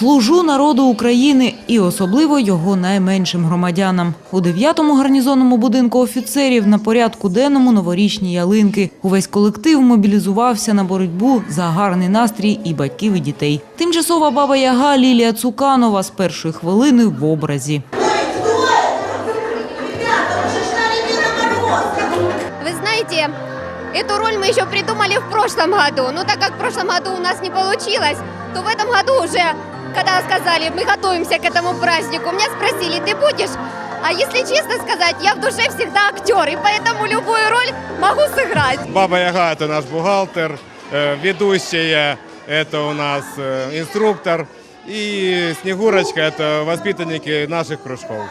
Служу народу України і особливо його найменшим громадянам. У 9-му гарнізонному будинку офіцерів на порядку денному новорічні ялинки. Увесь колектив мобілізувався на боротьбу за гарний настрій і батьків, і дітей. Тимчасова баба Яга Лілія Цуканова з першої хвилини в образі. Вы знаете, эту роль мы еще придумали в прошлом году. Но так как в прошлом году у нас не получилось, то в этом году уже, когда сказали, мы готовимся к этому празднику, меня спросили, ты будешь? А если честно сказать, я в душе всегда актер, и поэтому любую роль могу сыграть. Баба Яга – это наш бухгалтер, э, ведущая – это у нас э, инструктор, и Снегурочка – это воспитанники наших кружков.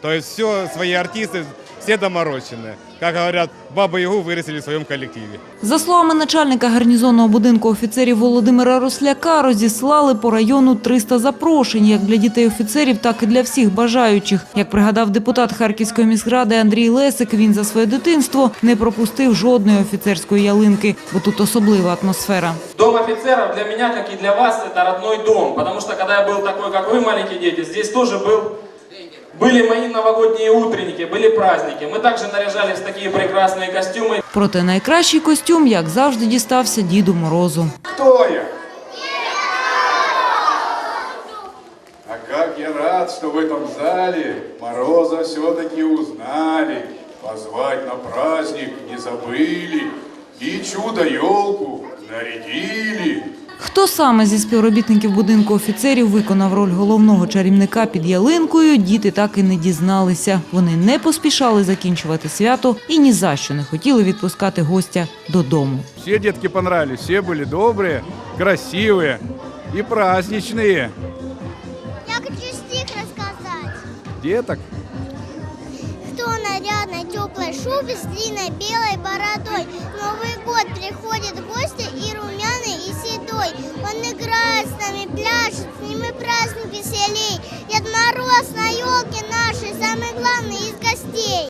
То есть все, свои артисты, все доморощенные. Как говорят, Бабу Ягу вырастили в своем коллективе. За словами начальника гарнізонного будинку офіцерів Володимира Росляка, розіслали по району 300 запрошень як для дітей офіцерів, так і для всіх бажаючих. Як пригадав депутат Харківської міськради Андрій Лесик, він за своє дитинство не пропустив жодної офіцерської ялинки, бо тут особлива атмосфера. Дом офицеров для меня, как и для вас, это родной дом. Потому что когда я был такой, как вы, маленькие дети, здесь тоже был, были мои новогодние утренники, были праздники. Мы также наряжались в такие прекрасные костюмы. Проте найкращий костюм, як завжди, дістався Діду Морозу. Кто я? А как я рад, что в этом зале Мороза все-таки узнали. Позвать на праздник не забыли. И чудо-елку нарядили. Хто саме зі співробітників будинку офіцерів виконав роль головного чарівника під ялинкою, діти так і не дізналися. Вони не поспішали закінчувати свято і ні за що не хотіли відпускати гостя додому. Все детки понравились, все были добрые, красивые и праздничные. Я хочу стих рассказать. Деток Кто в нарядной теплой шубе с длинной белой бородой? Новый год приходит в нами, пляшет, с ними праздник веселей. Дед Мороз на елке нашей, самый главный из гостей.